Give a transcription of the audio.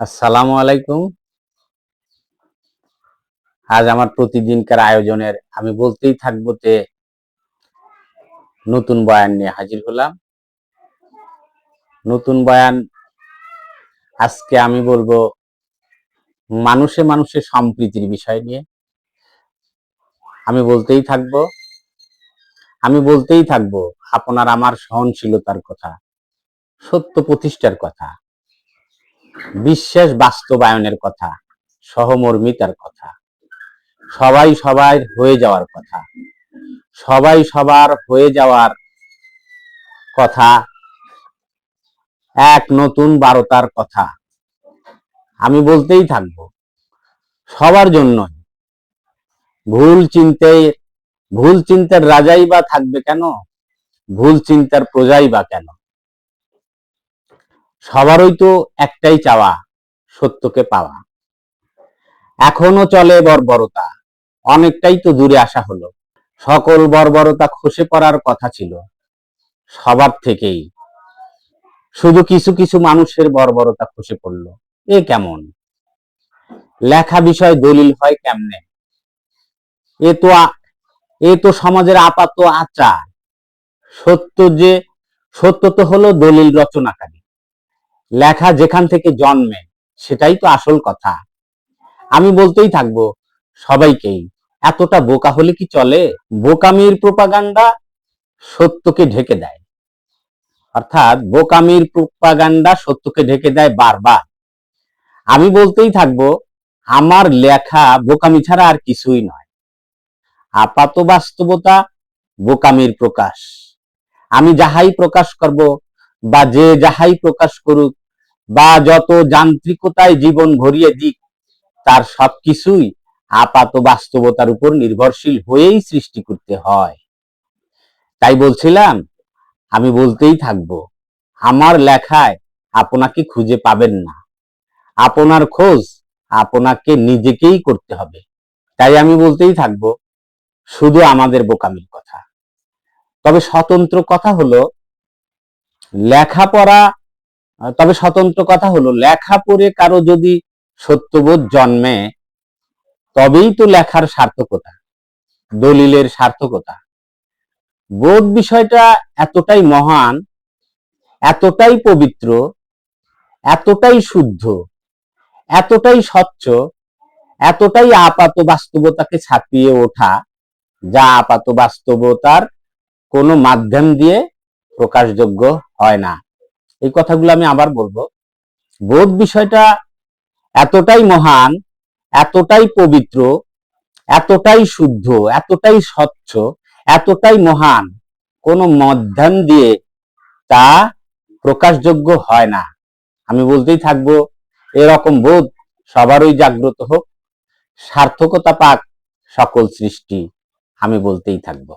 আসসালামু আলাইকুম। আজ আমার প্রতিদিনকার আয়োজনের আমি বলতেই থাকব যে নতুন বয়ান নিয়ে হাজির হলাম। নতুন বয়ান আজকে আমি বলব মানুষে মানুষে সম্প্রীতির বিষয় নিয়ে। আমি বলতেই থাকব, আমি বলতেই থাকব, আপনার আমার সহনশীলতার কথা, সত্য প্রতিষ্ঠার কথা। বিশ্বাস বাস্তবায়নের কথা, সহমর্মিতার কথা, সবাই সবার হয়ে যাওয়ার কথা, সবাই সবার হয়ে যাওয়ার কথা, এক নতুন বারতার কথা। আমি বলতেই থাকব, সবার জন্য ভুল চিন্তে, ভুল চিন্তার রাজাই বা থাকবে কেন? ভুল চিন্তার প্রজাই বা কেন? সবারই তো একটাই চাওয়া, সত্যকে পাওয়া। এখনও চলে বর্বরতা, অনেকটাই তো দূরে আসা হলো। সকল বর্বরতা খসে পড়ার কথা ছিল, সবার থেকেই। শুধু কিছু কিছু মানুষের বর্বরতা খসে পড়ল, এ কেমন? লেখা বিষয় দলিল হয় কেমনে? এ তো এ তো সমাজের আপাত আচার। সত্য যে, সত্য তো হলো দলিল রচনাকারী। লেখা যেখান থেকে জন্মে, সেটাই তো আসল কথা। আমি বলতেই থাকব, সবাইকেই, এতটা বোকা হলে কি চলে? বোকামির প্রোপাগান্ডা সত্যকে ঢেকে দেয়। অর্থাৎ বোকামির প্রোপাগান্ডা সত্যকে ঢেকে দেয় বারবার। আমি বলতেই থাকব, আমার লেখা বোকামি ছাড়া আর কিছুই নয়। আপাত বাস্তবতা বোকামির প্রকাশ। আমি যাহাই প্রকাশ করব বা যে যাহাই প্রকাশ করুক বা যত যান্ত্রিকতায় জীবন ভরিয়ে দিক, তার সবকিছুই আপাত বাস্তবতার উপর নির্ভরশীল হয়েই সৃষ্টি করতে হয়। তাই বলছিলাম, আমি বলতেই থাকব, আমার লেখায় আপনাকে খুঁজে পাবেন না। আপনার খোঁজ আপনাকে নিজেকেই করতে হবে। তাই আমি বলতেই থাকব, শুধু আমাদের বোকামির কথা। তবে স্বতন্ত্র কথা হলো লেখাপড়া তবে স্বতন্ত্র কথা হলো লেখা পড়ে কারও যদি সত্যবোধ জন্মে, তবেই তো লেখার সার্থকতা, দলিলের সার্থকতা। বোধ বিষয়টা এতটাই মহান, এতটাই পবিত্র, এতটাই শুদ্ধ, এতটাই স্বচ্ছ, এতটাই আপাত বাস্তবতাকে ছাপিয়ে ওঠা, যা আপাত বাস্তবতার কোনো মাধ্যম দিয়ে প্রকাশযোগ্য হয় না। এই কথাগুলো আমি আবার বলব। বোধ বিষয়টা এতটাই মহান, এতটাই পবিত্র, এতটাই শুদ্ধ, এতটাই স্বচ্ছ, এতটাই মহান, কোন মাধ্যম দিয়ে তা প্রকাশযোগ্য হয় না। আমি বলতেই থাকব, এরকম বোধ সবারই জাগ্রত হোক। সার্থকতা পাক সকল সৃষ্টি, আমি বলতেই থাকব।